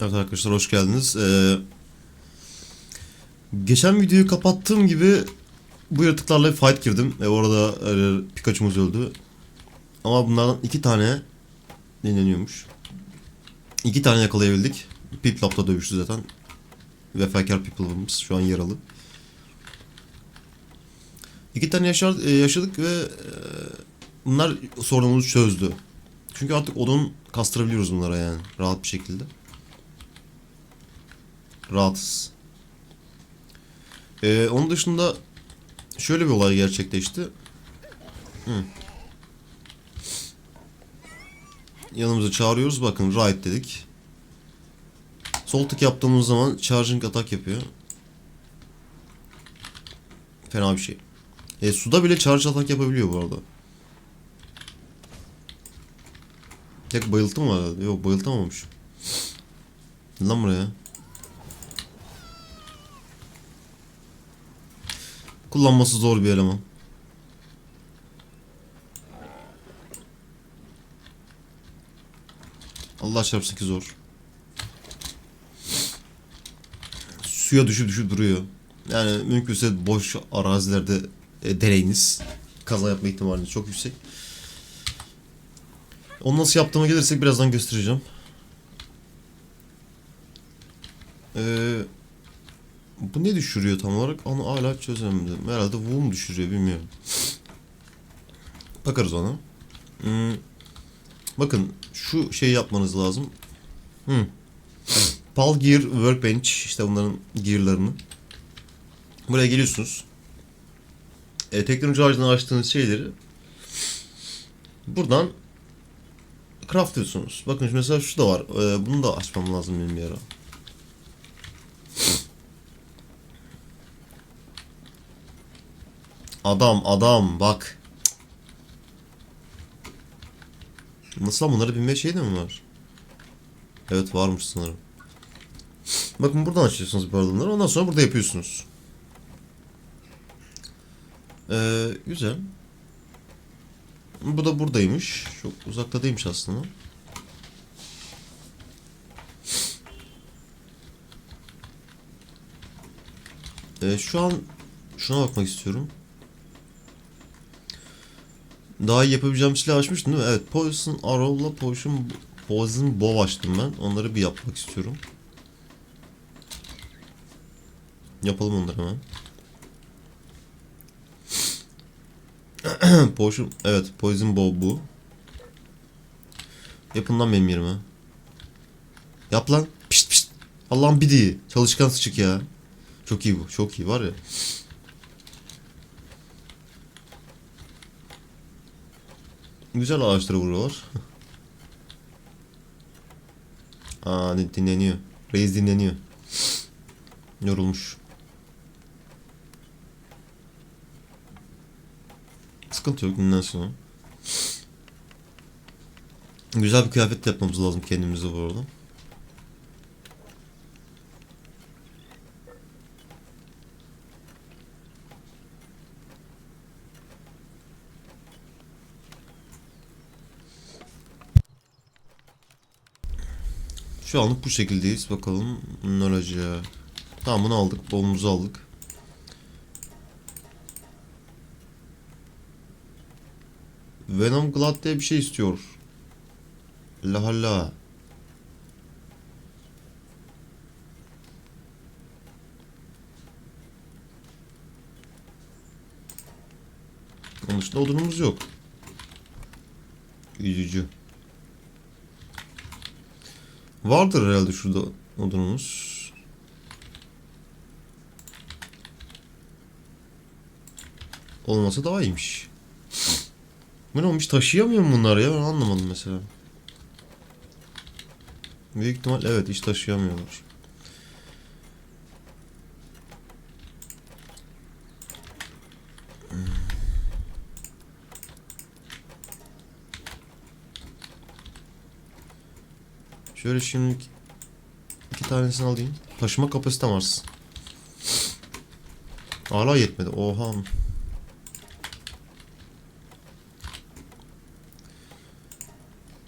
Evet arkadaşlar hoş geldiniz. Ee, geçen videoyu kapattığım gibi bu yaratıklarla bir fight girdim. Ve orada e, Pikachu'muz öldü. Ama bunlardan iki tane dinleniyormuş. İki tane yakalayabildik. Piplap'la dövüştü zaten. Vefakar Piplap'ımız şu an yaralı. İki tane yaşar, e, yaşadık ve e, bunlar sorunumuzu çözdü. Çünkü artık odun kastırabiliyoruz bunlara yani rahat bir şekilde. Rahatsız. Ee, onun dışında şöyle bir olay gerçekleşti. Hı. Yanımıza çağırıyoruz. Bakın right dedik. Sol tık yaptığımız zaman charging atak yapıyor. Fena bir şey. E, suda bile charge atak yapabiliyor bu arada. Tek bayıltı mı var? Yok bayıltamamış. Lan buraya. Kullanması zor bir eleman. Allah çarpsın ki zor. Suya düşüp düşüp duruyor. Yani mümkünse boş arazilerde e, deneyiniz. Kaza yapma ihtimaliniz çok yüksek. Onu nasıl yaptığıma gelirsek birazdan göstereceğim. Ee, bu ne düşürüyor tam olarak? Onu hala çözemedim. Herhalde mu düşürüyor bilmiyorum. Bakarız ona. Hmm. Bakın şu şeyi yapmanız lazım. Hmm. Pal Gear Workbench işte bunların gearlarını. Buraya geliyorsunuz. E, teknoloji ağacından açtığınız şeyleri buradan craftlıyorsunuz. Bakın mesela şu da var. E, bunu da açmam lazım benim bir ara. Adam adam bak. Nasıl lan bunları bilme şey de mi var? Evet varmış sanırım. Bakın buradan açıyorsunuz bu adımları. Ondan sonra burada yapıyorsunuz. Ee, güzel. Bu da buradaymış. Çok uzakta değilmiş aslında. Ee, şu an şuna bakmak istiyorum. Daha iyi yapabileceğim silah açmıştım değil mi? Evet. Poison Arrow'la Poison, Poison Bow açtım ben. Onları bir yapmak istiyorum. Yapalım onları hemen. Potion, evet. Poison Bow bu. Yapın lan benim yerime. Yap lan. Pişt pişt. Allah'ım bir değil. Çalışkan sıçık ya. Çok iyi bu. Çok iyi var ya. Güzel ağaçlara vuruyorlar. Aa din- dinleniyor. Reis dinleniyor. Yorulmuş. Sıkıntı yok dinlensin o. Güzel bir kıyafet yapmamız lazım kendimize bu arada. Şu anlık bu şekildeyiz. Bakalım ne olacak. Tamam bunu aldık. Bolumuzu aldık. Venom Glad diye bir şey istiyor. La hala. Onun dışında odunumuz yok. Üzücü. Vardır herhalde şurada odunumuz. Olmasa daha iyiymiş. Ne olmuş taşıyamıyor mu bunlar ya ben anlamadım mesela. Büyük ihtimal evet hiç taşıyamıyorlar. Şöyle şimdilik iki tanesini alayım. Taşıma kapasitem var. Hala yetmedi. Oha.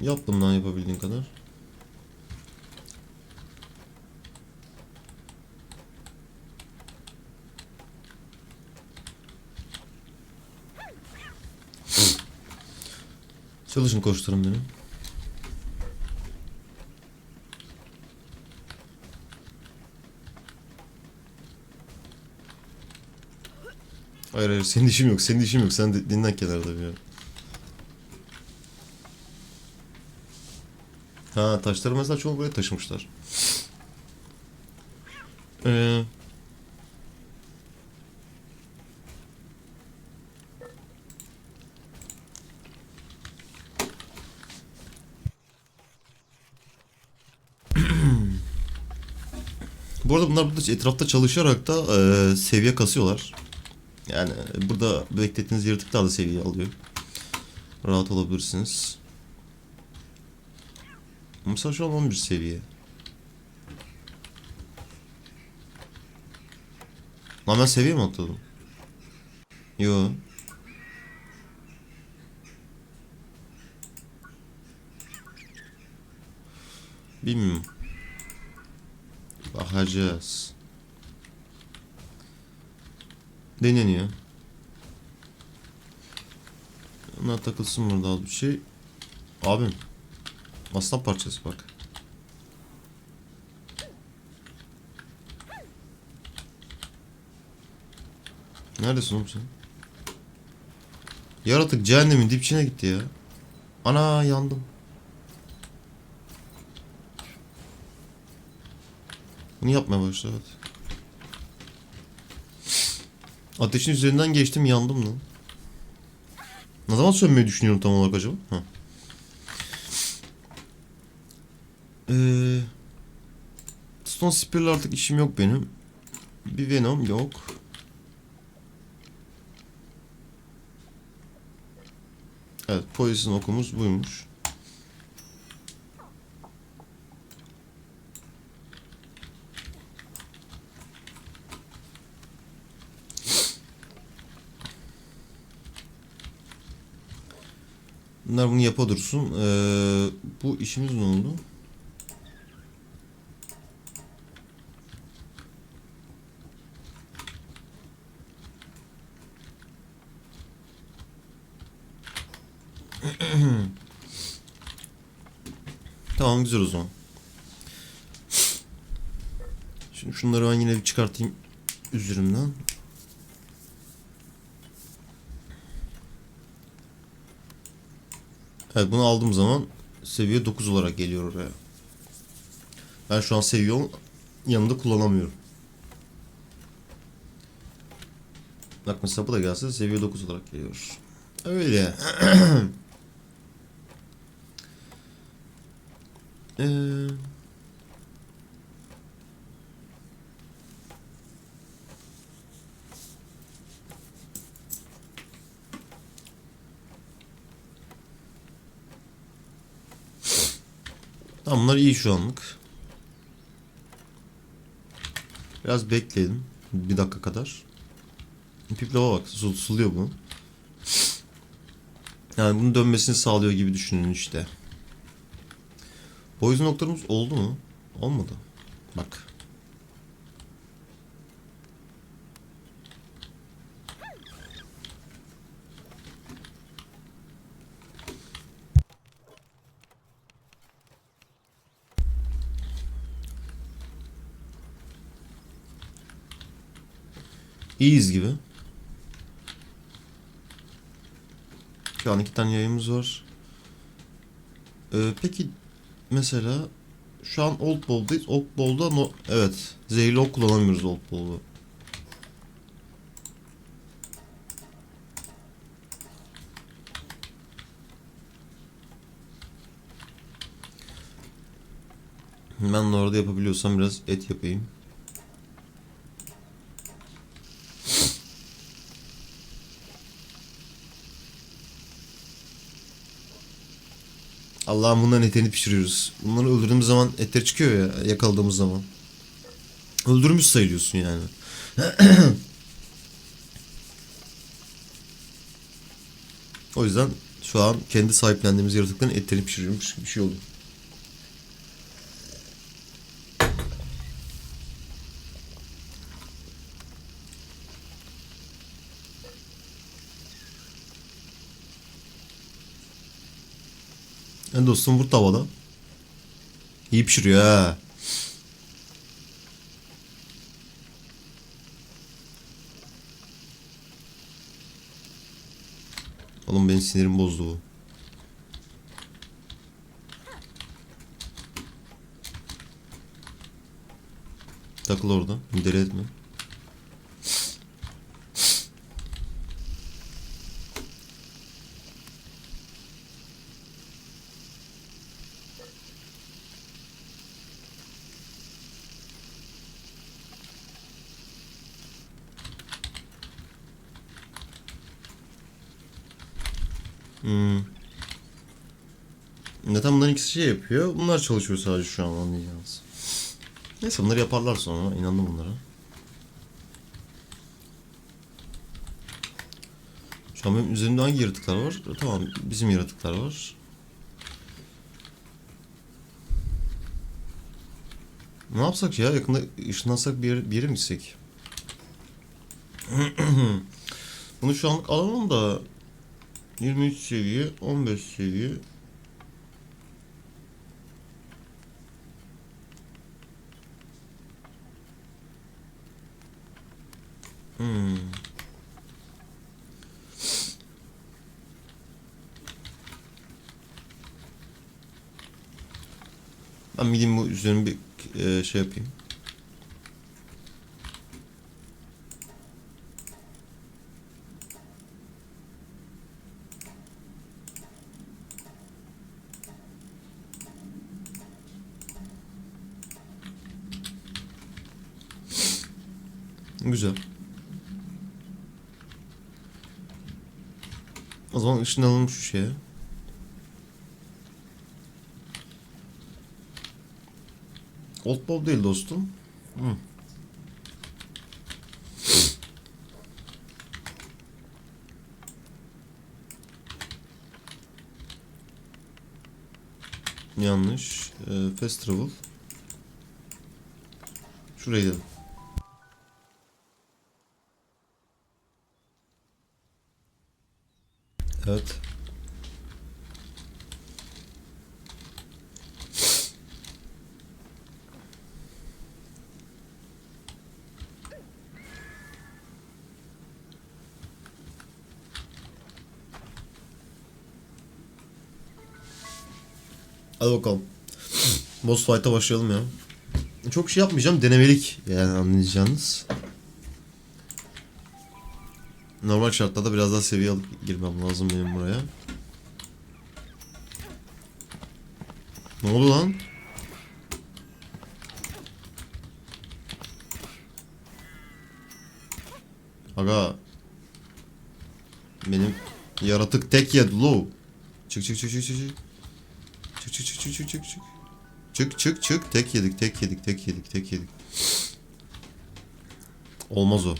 Yap bundan yapabildiğin kadar. Çalışın koşturun benim. Hayır hayır senin işin yok senin işin yok sen de dinlen kenarda bir yer. Ha taşları mesela çoğu buraya taşımışlar. Ee, Bu arada bunlar burada etrafta çalışarak da e, seviye kasıyorlar. Yani burada beklettiğiniz yaratıklar da seviye alıyor. Rahat olabilirsiniz. Mesela şu an 11 seviye. Lan ben seviye mi atladım? Yo. Bilmiyorum. Bakacağız. Deneniyor. Ona takılsın burada az bir şey. Abim. Aslan parçası bak. Neredesin oğlum sen? Yaratık cehennemin dipçine gitti ya. Ana yandım. Bunu yapmaya başladı. hadi. Ateşin üzerinden geçtim yandım lan. Ne zaman sönmeyi düşünüyorum tam olarak acaba? Ha. Ee, Stone Spear'la artık işim yok benim. Bir Venom yok. Evet, Poison okumuz buymuş. Bunlar bunu yapa dursun. Ee, bu işimiz ne oldu? tamam güzel o zaman. Şimdi şunları ben yine bir çıkartayım üzerimden. Evet bunu aldığım zaman seviye 9 olarak geliyor oraya. Ben şu an seviye 10 yanında kullanamıyorum. Bak mesela bu da gelse seviye 9 olarak geliyor. Öyle. Eee... Tamam bunlar iyi şu anlık. Biraz bekleyelim. Bir dakika kadar. Piplava bak sul suluyor bunu. Yani bunun dönmesini sağlıyor gibi düşünün işte. Poison noktalarımız oldu mu? Olmadı. Bak. İyiyiz gibi. Şu an iki tane yayımız var. Ee, peki mesela şu an Old Ball'dayız. Old Ball'da no evet zehirli ok kullanamıyoruz Old Ball'da. Ben orada yapabiliyorsam biraz et yapayım. Allah'ım bunların etlerini pişiriyoruz. Bunları öldürdüğümüz zaman etleri çıkıyor ya yakaladığımız zaman. Öldürmüş sayılıyorsun yani. o yüzden şu an kendi sahiplendiğimiz yaratıkların etlerini pişiriyormuş bir şey oldu. Ben dostum vur tavada. İyi pişiriyor ha. Oğlum benim sinirim bozdu bu. Takıl orada. Müdahale etme. Hmm. Neden bunların ikisi şey yapıyor? Bunlar çalışıyor sadece şu an anlayacağınız. Neyse bunları yaparlar sonra. İnandım bunlara. Şu an benim üzerimde hangi yaratıklar var? E, Tamam bizim yaratıklar var. Ne yapsak ya? Yakında ışınlansak bir bir yere mi gitsek? Bunu şu an alalım da 23 seviye, 15 seviye. Hmm. Ben gideyim bu üzerine bir e, şey yapayım. Güzel. O zaman ışınlanalım şu şeye. Old Bob değil dostum. Hı. Yanlış. Ee, fast travel. Şuraya gidelim. Evet. Hadi bakalım. Boss fight'a başlayalım ya. Çok şey yapmayacağım. Denemelik yani anlayacağınız. Normal şartlarda biraz daha seviye alıp girmem lazım benim buraya. Ne oldu lan? Aga. Benim yaratık tek yedi lo. Çık çık çık çık çık çık. Çık çık çık çık çık çık çık. Çık çık tek yedik tek yedik tek yedik tek yedik. Olmaz o.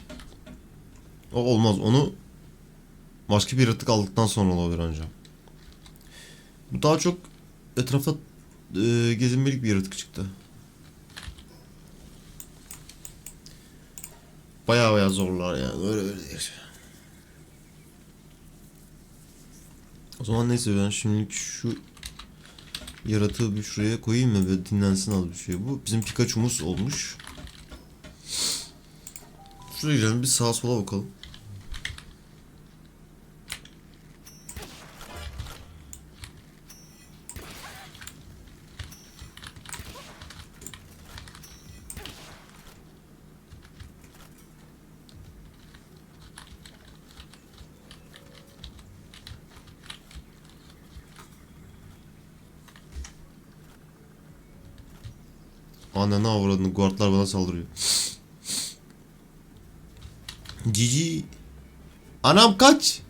O olmaz. Onu başka bir yaratık aldıktan sonra olabilir ancak. Bu daha çok etrafa e, gezinmelik bir yaratık çıktı. Baya baya zorlar yani. Öyle öyle değil. O zaman neyse ben şimdilik şu yaratığı bir şuraya koyayım mı ve dinlensin az bir şey bu. Bizim Pikachu'muz olmuş. Şuraya gidelim bir sağa sola bakalım. Ananı avradını guardlar bana saldırıyor. Cici. Anam kaç.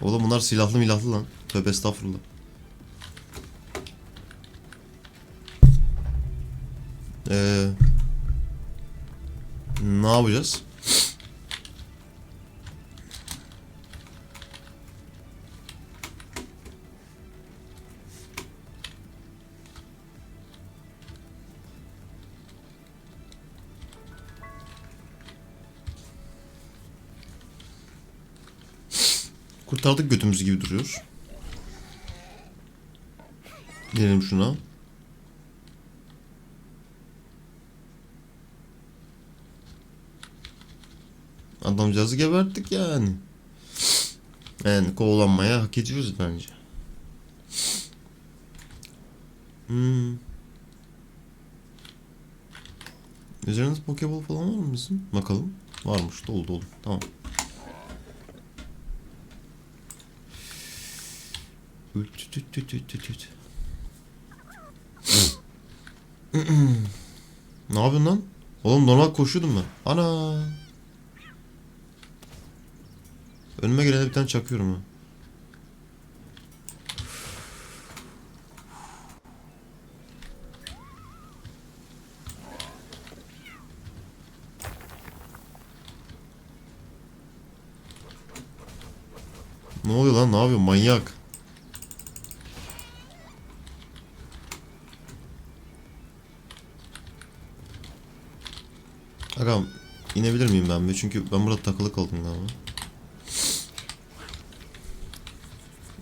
Oğlum bunlar silahlı milahlı lan. Tövbe estağfurullah. Eee... Ne yapacağız? Kurtardık götümüz gibi duruyor. Gelelim şuna. Adamcağızı geberttik yani. Yani kovalanmaya hak ediyoruz bence. Hmm. Üzerinizde Pokeball falan var mı bizim? Bakalım. Varmış. Dolu dolu. Tamam. Ne yapıyorsun lan? Oğlum normal koşuyordum ben. Ana. Önüme gelene bir tane çakıyorum ha. Ne oluyor lan? Ne yapıyor? Manyak. Agam inebilir miyim ben bir? Çünkü ben burada takılı kaldım galiba.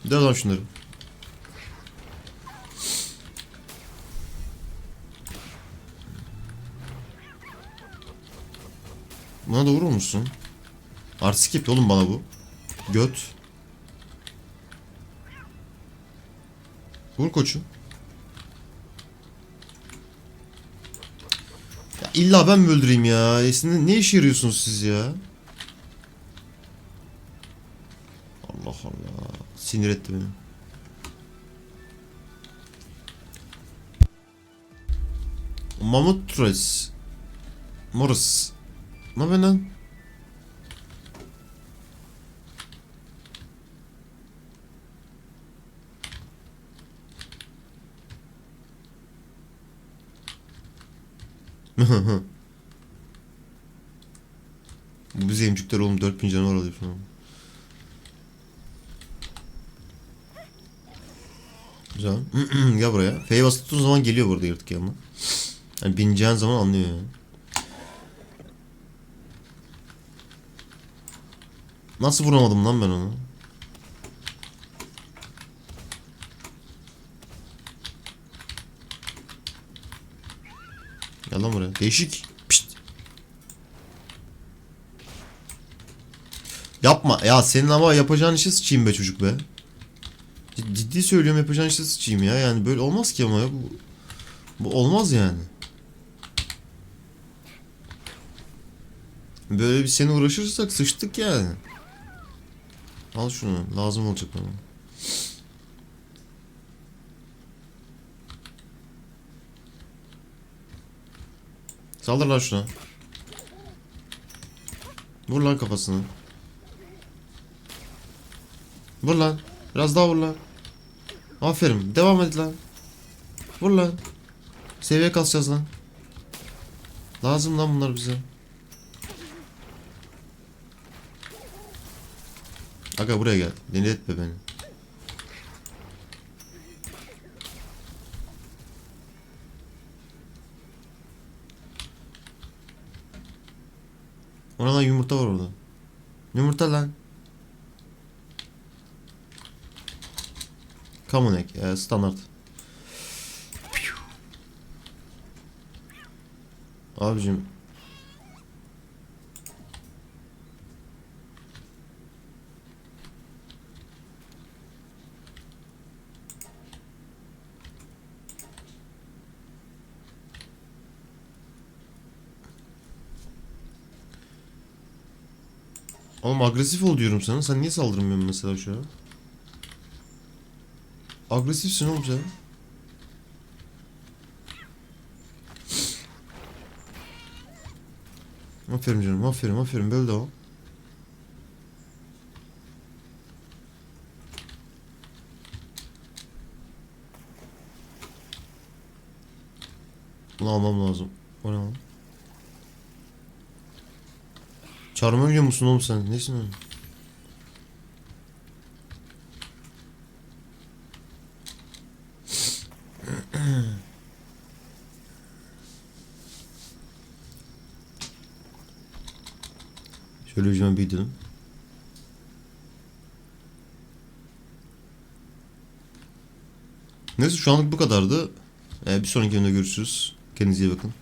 Bir daha şunları. Buna da vurur musun? Artistik yapıyor oğlum bana bu. Göt. Vur koçum. İlla ben mi öldüreyim ya? Esin ne işe yarıyorsunuz siz ya? Allah Allah. Sinir etti beni. Mamut Tres. Morris. Ne haber lan? Bu bize emcükler oğlum 4000 canavar alıyor falan. Güzel. Gel buraya. F'ye tuttuğun zaman geliyor burada yırtık yanına. Yani bineceğin zaman anlıyor yani. Nasıl vuramadım lan ben onu? Gel lan buraya. Değişik. Pişt. Yapma. Ya senin ama yapacağın işi sıçayım be çocuk be. Cid- Ciddi söylüyorum yapacağın işi sıçayım ya. Yani böyle olmaz ki ama ya. Bu, bu olmaz yani. Böyle bir seni uğraşırsak sıçtık yani. Al şunu. Lazım olacak bana. Saldır lan şuna. Vur lan kafasını. Vur lan. Biraz daha vur lan. Aferin. Devam et lan. Vur lan. Seviye kasacağız lan. Lazım lan bunlar bize. Aga buraya gel. Deli etme beni. Ona lan yumurta var orada. Yumurta lan. Common egg. e, standart. Abicim. Agresif ol diyorum sana. Sen niye saldırmıyorsun mesela şu an? Agresifsin oğlum sen. Aferin canım aferin aferin böyle devam. Bunu almam lazım. O ne? Çarmıha biliyor musun oğlum sen? Nesin oğlum? Şöyle hücuma bir gidelim. Neyse şu anlık bu kadardı. Ee, bir sonraki videoda görüşürüz. Kendinize iyi bakın.